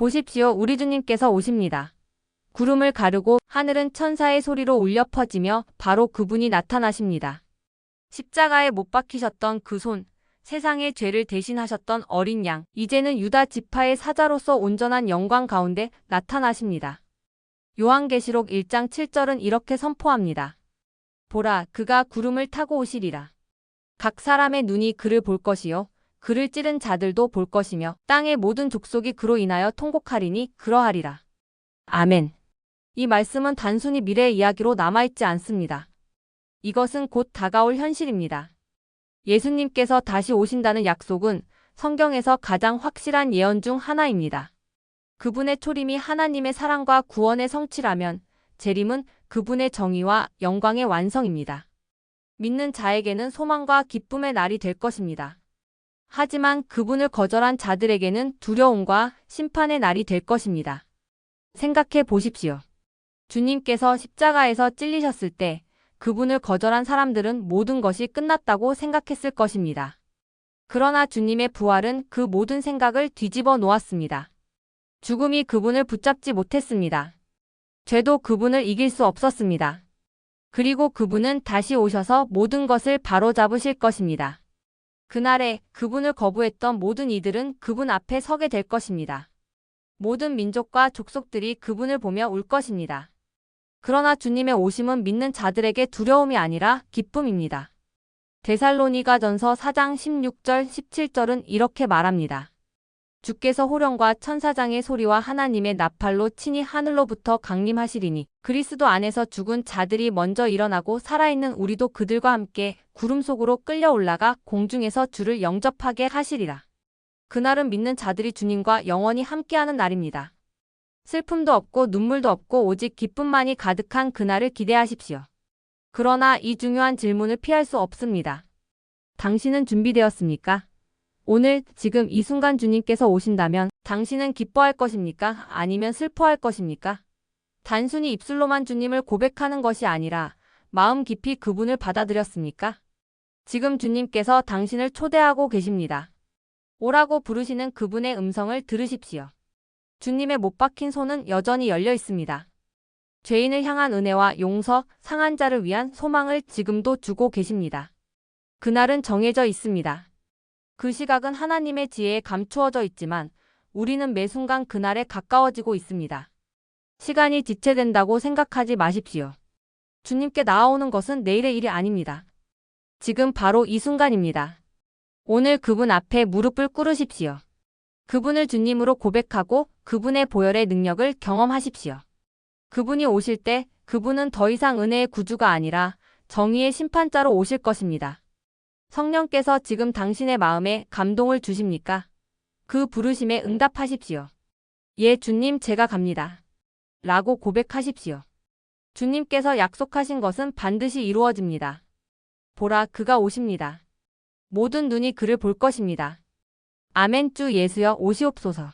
보십시오. 우리 주님께서 오십니다. 구름을 가르고 하늘은 천사의 소리로 울려 퍼지며 바로 그분이 나타나십니다. 십자가에 못 박히셨던 그 손, 세상의 죄를 대신하셨던 어린 양, 이제는 유다 지파의 사자로서 온전한 영광 가운데 나타나십니다. 요한계시록 1장 7절은 이렇게 선포합니다. 보라, 그가 구름을 타고 오시리라. 각 사람의 눈이 그를 볼 것이요. 그를 찌른 자들도 볼 것이며 땅의 모든 족속이 그로 인하여 통곡하리니 그러하리라. 아멘. 이 말씀은 단순히 미래의 이야기로 남아있지 않습니다. 이것은 곧 다가올 현실입니다. 예수님께서 다시 오신다는 약속은 성경에서 가장 확실한 예언 중 하나입니다. 그분의 초림이 하나님의 사랑과 구원의 성취라면 재림은 그분의 정의와 영광의 완성입니다. 믿는 자에게는 소망과 기쁨의 날이 될 것입니다. 하지만 그분을 거절한 자들에게는 두려움과 심판의 날이 될 것입니다. 생각해 보십시오. 주님께서 십자가에서 찔리셨을 때 그분을 거절한 사람들은 모든 것이 끝났다고 생각했을 것입니다. 그러나 주님의 부활은 그 모든 생각을 뒤집어 놓았습니다. 죽음이 그분을 붙잡지 못했습니다. 죄도 그분을 이길 수 없었습니다. 그리고 그분은 다시 오셔서 모든 것을 바로잡으실 것입니다. 그날에 그분을 거부했던 모든 이들은 그분 앞에 서게 될 것입니다. 모든 민족과 족속들이 그분을 보며 울 것입니다. 그러나 주님의 오심은 믿는 자들에게 두려움이 아니라 기쁨입니다. 데살로니가 전서 4장 16절 17절은 이렇게 말합니다. 주께서 호령과 천사장의 소리와 하나님의 나팔로 친히 하늘로부터 강림하시리니 그리스도 안에서 죽은 자들이 먼저 일어나고 살아있는 우리도 그들과 함께 구름 속으로 끌려 올라가 공중에서 주를 영접하게 하시리라. 그날은 믿는 자들이 주님과 영원히 함께하는 날입니다. 슬픔도 없고 눈물도 없고 오직 기쁨만이 가득한 그날을 기대하십시오. 그러나 이 중요한 질문을 피할 수 없습니다. 당신은 준비되었습니까? 오늘 지금 이 순간 주님께서 오신다면 당신은 기뻐할 것입니까? 아니면 슬퍼할 것입니까? 단순히 입술로만 주님을 고백하는 것이 아니라 마음 깊이 그분을 받아들였습니까? 지금 주님께서 당신을 초대하고 계십니다. 오라고 부르시는 그분의 음성을 들으십시오. 주님의 못 박힌 손은 여전히 열려 있습니다. 죄인을 향한 은혜와 용서, 상한 자를 위한 소망을 지금도 주고 계십니다. 그날은 정해져 있습니다. 그 시각은 하나님의 지혜에 감추어져 있지만 우리는 매 순간 그날에 가까워지고 있습니다. 시간이 지체된다고 생각하지 마십시오. 주님께 나아오는 것은 내일의 일이 아닙니다. 지금 바로 이 순간입니다. 오늘 그분 앞에 무릎을 꿇으십시오. 그분을 주님으로 고백하고 그분의 보혈의 능력을 경험하십시오. 그분이 오실 때 그분은 더 이상 은혜의 구주가 아니라 정의의 심판자로 오실 것입니다. 성령께서 지금 당신의 마음에 감동을 주십니까? 그 부르심에 응답하십시오. 예, 주님, 제가 갑니다. 라고 고백하십시오. 주님께서 약속하신 것은 반드시 이루어집니다. 보라, 그가 오십니다. 모든 눈이 그를 볼 것입니다. 아멘 주 예수여 오시옵소서.